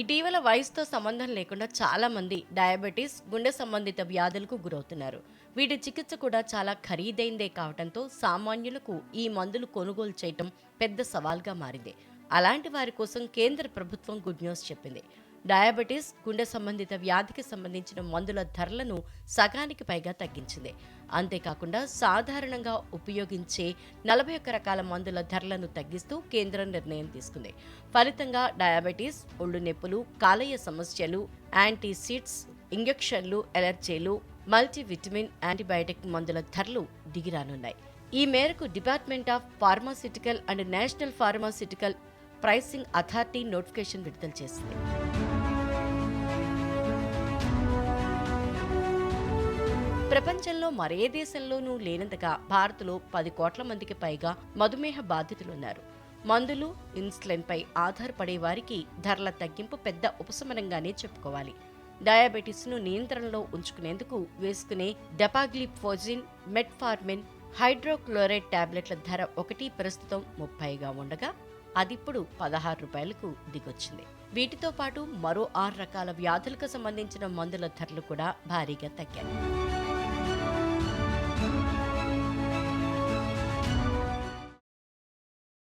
ఇటీవల వయసుతో సంబంధం లేకుండా చాలామంది డయాబెటీస్ గుండె సంబంధిత వ్యాధులకు గురవుతున్నారు. వీటి చికిత్స కూడా చాలా ఖరీదైందే కావడంతో సామాన్యులకు ఈ మందులు కొనుగోలు చేయటం పెద్ద సవాల్గా మారింది. అలాంటి వారి కోసం కేంద్ర ప్రభుత్వం గుడ్ న్యూస్ చెప్పింది. డయాబెటీస్ గుండె సంబంధిత వ్యాధికి సంబంధించిన మందుల ధరలను సగానికి పైగా తగ్గించింది. అంతేకాకుండా సాధారణంగా ఉపయోగించే నలభై ఒక్క రకాల మందుల ధరలను తగ్గిస్తూ కేంద్రం నిర్ణయం తీసుకుంది. ఫలితంగా డయాబెటీస్ ఒళ్ళు నొప్పులు కాలేయ సమస్యలు యాంటీసిడ్స్ ఇంజెక్షన్లు ఎలర్జీలు మల్టీవిటమిన్ యాంటీబయాటిక్ మందుల ధరలు దిగిరానున్నాయి. ఈ మేరకు department of pharmaceutical and national pharmaceutical pricing authority notification విడుదల చేసింది. ప్రపంచంలో మరే దేశంలోనూ లేనంతగా భారత్లో పది కోట్ల మందికి పైగా మధుమేహ బాధితులున్నారు. మందులు ఇన్సులిన్పై ఆధారపడే వారికి ధరల తగ్గింపు పెద్ద ఉపశమనంగానే చెప్పుకోవాలి. డయాబెటీస్ను నియంత్రణలో ఉంచుకునేందుకు వేసుకునే డెపాగ్లిఫోజిన్ మెట్ఫార్మిన్ హైడ్రోక్లోరైడ్ టాబ్లెట్ల ధర ఒకటి ప్రస్తుతం ముప్పైగా ఉండగా అదిప్పుడు పదహారు రూపాయలకు దిగొచ్చింది. వీటితో పాటు మరో ఆరు రకాల వ్యాధులకు సంబంధించిన మందుల ధరలు కూడా భారీగా తగ్గాయి.